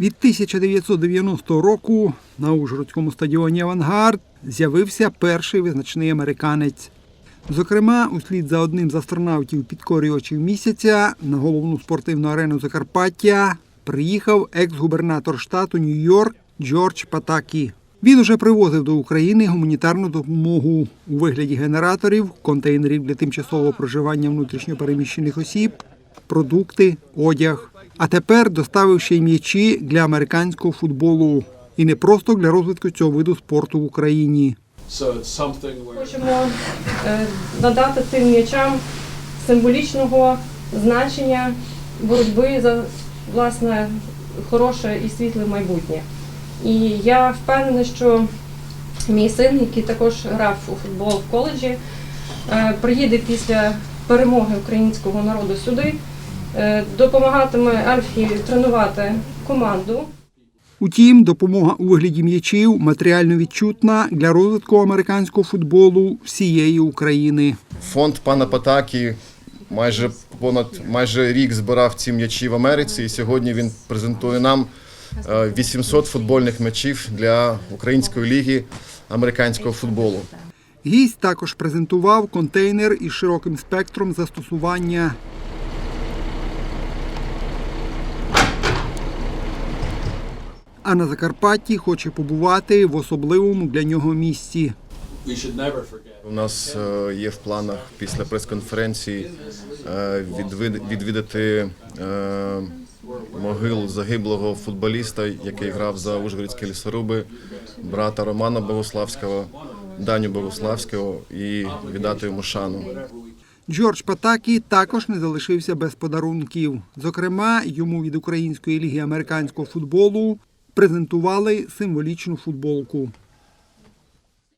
Від 1990 року на Ужгородському стадіоні Авангард з'явився перший визначний американець. Зокрема, услід за одним з астронавтів підкорювачів місяця на головну спортивну арену Закарпаття приїхав екс-губернатор штату Нью-Йорк Джордж Патакі. Він уже привозив до України гуманітарну допомогу у вигляді генераторів, контейнерів для тимчасового проживання внутрішньопереміщених осіб, продукти, одяг. А тепер доставив ще й м'ячі для американського футболу. І не просто для розвитку цього виду спорту в Україні. Хочемо е, надати цим м'ячам символічного значення боротьби за власне хороше і світле майбутнє. І я впевнена, що мій син, який також грав у футбол в коледжі, е, приїде після перемоги українського народу сюди, допомагатиме Альфі тренувати команду. Утім, допомога у вигляді м'ячів матеріально відчутна для розвитку американського футболу всієї України. Фонд пана Патакі майже понад майже рік збирав ці м'ячі в Америці, і сьогодні він презентує нам е, 800 футбольних м'ячів для української ліги американського футболу. Гість також презентував контейнер із широким спектром застосування. А на Закарпатті хоче побувати в особливому для нього місці. У нас е, є в планах після прес-конференції е, відвідати е, могилу загиблого футболіста, який грав за Ужгородські лісоруби, брата Романа Богославського, Даню Богославського, і віддати йому шану. Джордж Патакі також не залишився без подарунків. Зокрема, йому від Української ліги американського футболу презентували символічну футболку.